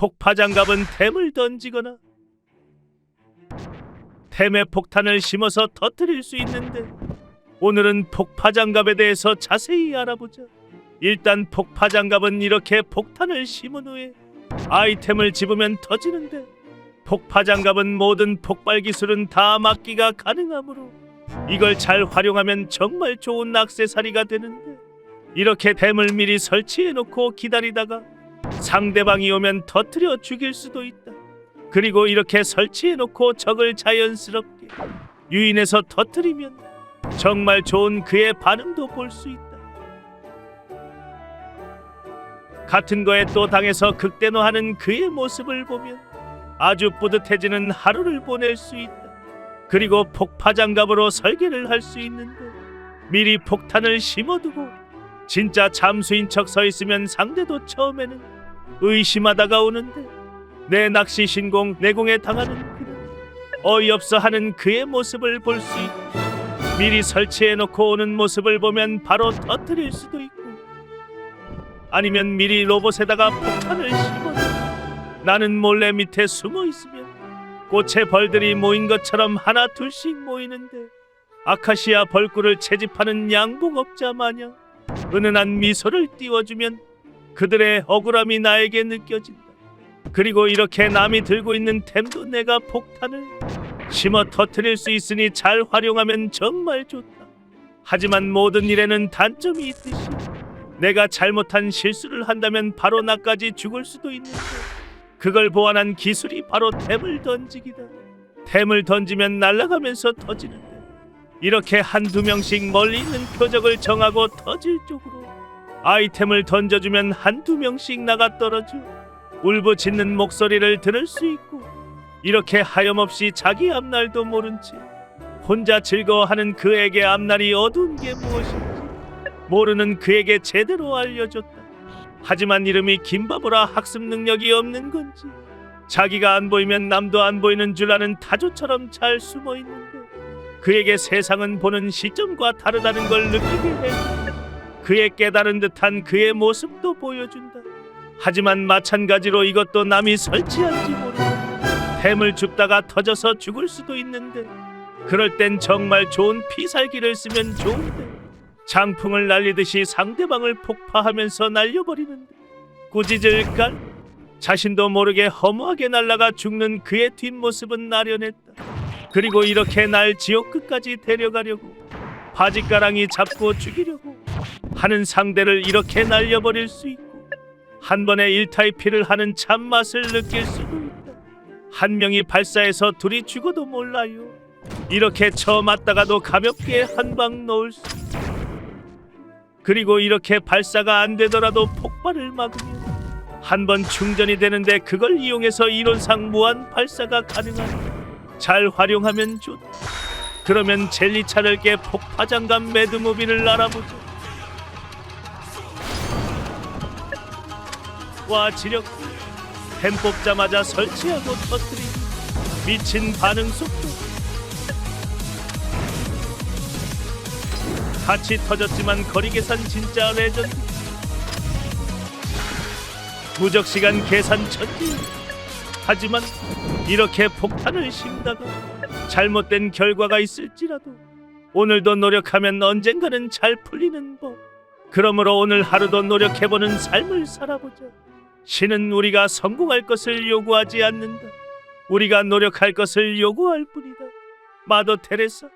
폭파장갑은 템을 던지거나 템에 폭탄을 심어서 터뜨릴 수 있는데 오늘은 폭파장갑에 대해서 자세히 알아보자. 일단 폭파장갑은 이렇게 폭탄을 심은 후에 아이템을 집으면 터지는데 폭파장갑은 모든 폭발 기술은 다 막기가 가능하므로 이걸 잘 활용하면 정말 좋은 악세사리가 되는데 이렇게 댐을 미리 설치해 놓고 기다리다가 상대방이 오면 터뜨려 죽일 수도 있다. 그리고 이렇게 설치해 놓고 적을 자연스럽게 유인해서 터뜨리면 정말 좋은 그의 반응도 볼 수 있다. 같은 거에 또 당해서 극대노하는 그의 모습을 보면 아주 뿌듯해지는 하루를 보낼 수 있다. 그리고 폭파장갑으로 설계를 할 수 있는데 미리 폭탄을 심어두고 진짜 잠수인 척 서 있으면 상대도 처음에는 의심하다가 오는데 내 낚시 신공 내공에 당하는 그는 어이없어 하는 그의 모습을 볼 수 있다. 미리 설치해 놓고 오는 모습을 보면 바로 터뜨릴 수도 있고 아니면 미리 로봇에다가 폭탄을 심어 나는 몰래 밑에 숨어 있으면 꽃의 벌들이 모인 것처럼 하나 둘씩 모이는데 아카시아 벌꿀을 채집하는 양봉업자 마냥 은은한 미소를 띄워주면 그들의 억울함이 나에게 느껴진다. 그리고 이렇게 남이 들고 있는 템도 내가 폭탄을 심어 터뜨릴 수 있으니 잘 활용하면 정말 좋다. 하지만 모든 일에는 단점이 있듯이 내가 잘못한 실수를 한다면 바로 나까지 죽을 수도 있는데 그걸 보완한 기술이 바로 템을 던지기다. 템을 던지면 날아가면서 터지는데 이렇게 한두 명씩 멀리 있는 표적을 정하고 터질 쪽으로 아이템을 던져주면 한두 명씩 나가 떨어져 울부짖는 목소리를 들을 수 있고 이렇게 하염없이 자기 앞날도 모른 채 혼자 즐거워하는 그에게 앞날이 어두운 게 무엇인지 모르는 그에게 제대로 알려줬다. 하지만 이름이 김바보라 학습 능력이 없는 건지 자기가 안 보이면 남도 안 보이는 줄 아는 타조처럼 잘 숨어 있는데 그에게 세상은 보는 시점과 다르다는 걸 느끼게 해 그의 깨달은 듯한 그의 모습도 보여준다. 하지만 마찬가지로 이것도 남이 설치한지 모르고 템을 줍다가 터져서 죽을 수도 있는데 그럴 땐 정말 좋은 피살기를 쓰면 좋은데 장풍을 날리듯이 상대방을 폭파하면서 날려버리는데 꾸짖을까? 자신도 모르게 허무하게 날아가 죽는 그의 뒷모습은 나련했다. 그리고 이렇게 날 지옥 끝까지 데려가려고 바지가랑이 잡고 죽이려고 하는 상대를 이렇게 날려버릴 수 있고 한 번에 일타이피를 하는 참맛을 느낄 수도 있다. 한 명이 발사해서 둘이 죽어도 몰라요. 이렇게 처 맞다가도 가볍게 한 방 넣을 수 있다. 그리고 이렇게 발사가 안 되더라도 폭발을 막으면 한번 충전이 되는데 그걸 이용해서 이론상 무한 발사가 가능하다. 잘 활용하면 좋다. 그러면 젤리차를 깨 폭파장갑 매드무비를 알아보 자. 와 지력. 템 뽑자마자 설치하고 터뜨리기 미친 반응 속도. 같이 터졌지만 거리 계산 진짜 레전드. 무적 시간 계산 천지. 하지만 이렇게 폭탄을 심다가 잘못된 결과가 있을지라도 오늘도 노력하면 언젠가는 잘 풀리는 법. 그러므로 오늘 하루도 노력해보는 삶을 살아보자 신은 우리가 성공할 것을 요구하지 않는다. 우리가 노력할 것을 요구할 뿐이다. 마더 테레사